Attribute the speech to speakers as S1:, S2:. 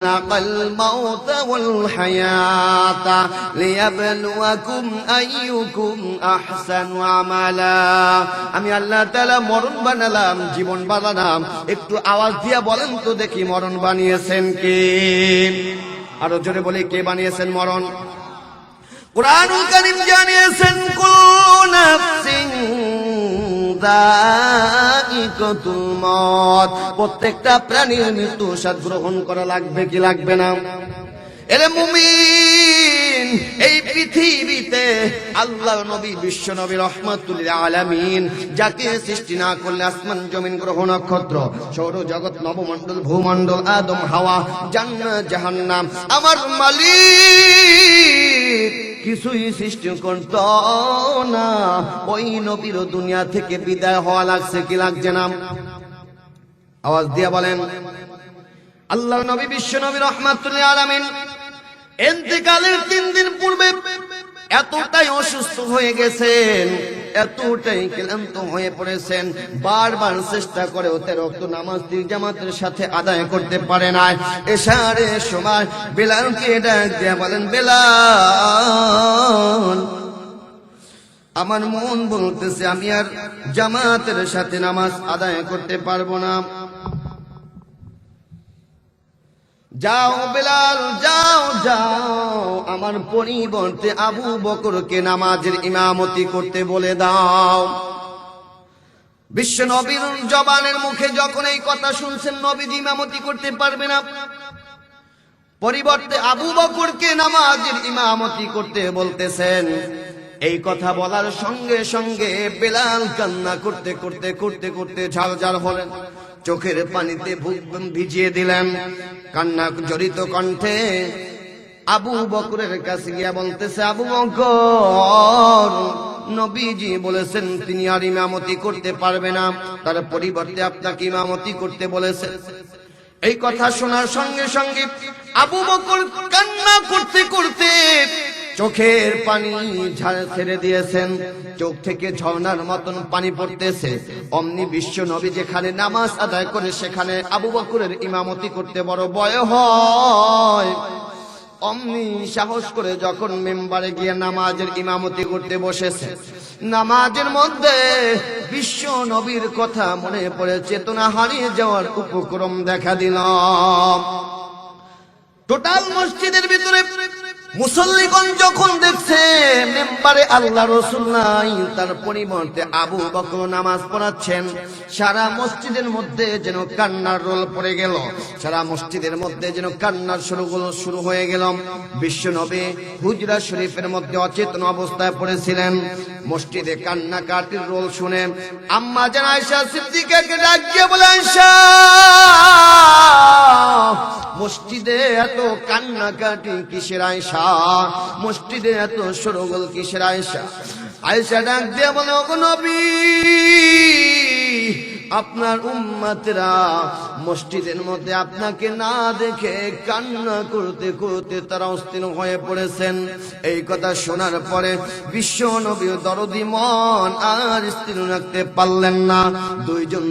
S1: خلق الموت والحياة ليبلوكم أيكم أحسن عملا আমি আল্লাহ তাআলা মরণ বানালাম জীবন বানালাম একটু আওয়াজ দিয়া বলেন তো দেখি মরণ বানিয়েছেন কে আরো জোরে বলি কে বানিয়েছেন মরণ কোরআনুল কারীম জানিয়েছেন কুল্লু নাফসিন মত প্রত্যেকটা প্রাণীর মৃত্যু স্বাদ গ্রহণ করা লাগবে কি লাগবে না? এরে মুমিন, এই পৃথিবীতে আল্লাহ নবী, বিশ্ব নবী রহমাতুল আলামিন যাকে সৃষ্টি না করলে আসমান জমিন গ্রহ নক্ষত্র সৌর জগৎ নবমণ্ডল, ভূমণ্ডল, আদম, হাওয়া, জান্নাত, জাহান্নাম। আমার মালিক কিছুই সৃষ্টি করত না। ওই নবীর দুনিয়া থেকে বিদায় হওয়া লাগছে, কি লাগছে না? আওয়াজ দিয়া বলেন আল্লাহ নবী বিশ্ব নবী রহমাতুল্লাহ আলমিন দিন এতটাই অসুস্থ হয়ে গেছেন, এতটাই ক্লান্ত হয়ে পড়েছেন, বারবার চেষ্টা করে ওতে রক্ত নামাজ দিয়ে জামাতের সাথে আদায় করতে পারে না এসারে সময় বেলালকে ডাক দিয়ে বলেন, বেলাল, আমার মন বলতেছে আমি আর জামাতের সাথে নামাজ আদায় করতে পারব না। যাও বেলাল, যাও যাও। আমার পরিবর্তে আবু বকরকে নামাজের ইমামতি করতে বলে দাও। বিশ্ব নবীর জবানের মুখে যখন এই কথা শুনছেন নবীর ইমামতি করতে পারবে না। পরিবর্তে আবু বকরকে নামাজের ইমামতি করতে বলতেছেন। এই কথা বলার সঙ্গে সঙ্গে বেলাল কান্না করতে করতে করতে করতে ঝাল ঝাল হলেন। চোখের পানিতে ভিজিয়ে দিলেন। কান্না জড়িত কণ্ঠে আবু বকরের কাছে গিয়া বলতেছে, আবু বকর, নবীজি বলেছেন, তিনি আর ইমামতি করতে পারবে না। তার পরিবর্তে আপনাকে ইমামতি করতে বলেছেন এই কথা শোনার সঙ্গে সঙ্গে আবু বকর কান্না করতে করতে চোখের পানি ছেড়ে দিয়েছেন। চোখ থেকে ঝর্ণার মতন পানি পড়তেছে। অমনি বিশ্ব নবী যেখানে নামাজ আদায় করে, সেখানে আবু বকরের ইমামতি করতে বড় ভয় হয়। অমনি সাহস করে যখন মেম্বারে গিয়ে নামাজের ইমামতি করতে বসেছে, নামাজের মধ্যে বিশ্ব নবীর কথা মনে পড়ে, চেতনা হারিয়ে যাওয়ার উপক্রম দেখা দিল টোটাল মসজিদের ভিতরে মুসল্লিগণ যখন দেখছে মেম্বারে আল্লাহ রসুল নাই, তার পরিবর্তে আবু বকর নামাজ পড়াচ্ছেন। সারা মসজিদের মধ্যে যেন কান্নার রোল পড়ে গেল। সারা মসজিদের মধ্যে যেন কান্নার শুরুগুলো শুরু হয়ে গেল। বিশ্ব নবী হুজরা শরীফের মধ্যে অচেতন অবস্থায় পড়েছিলেন। মসজিদে কান্না কাটির রোল শুনে আম্মা যেন আয়সা সিদ্দিকাকে ডাকিয়ে বলে আয়সা মসজিদে এত কান্নাকাটি কিসের আয়সা? মসজিদে এত সরগোল কিসের আয়সা? আয়সা ডাক দিয়ে বলে আপনার উম্মাতেরা মসজিদের মধ্যে আপনাকে না দেখে কান্না করতে করতে তারা অস্থির হয়ে পড়েছেন। এই কথা শোনার পরে বিশ্ব নবী দরদি মন আর স্থির রাখতে পারলেন না। দুইজন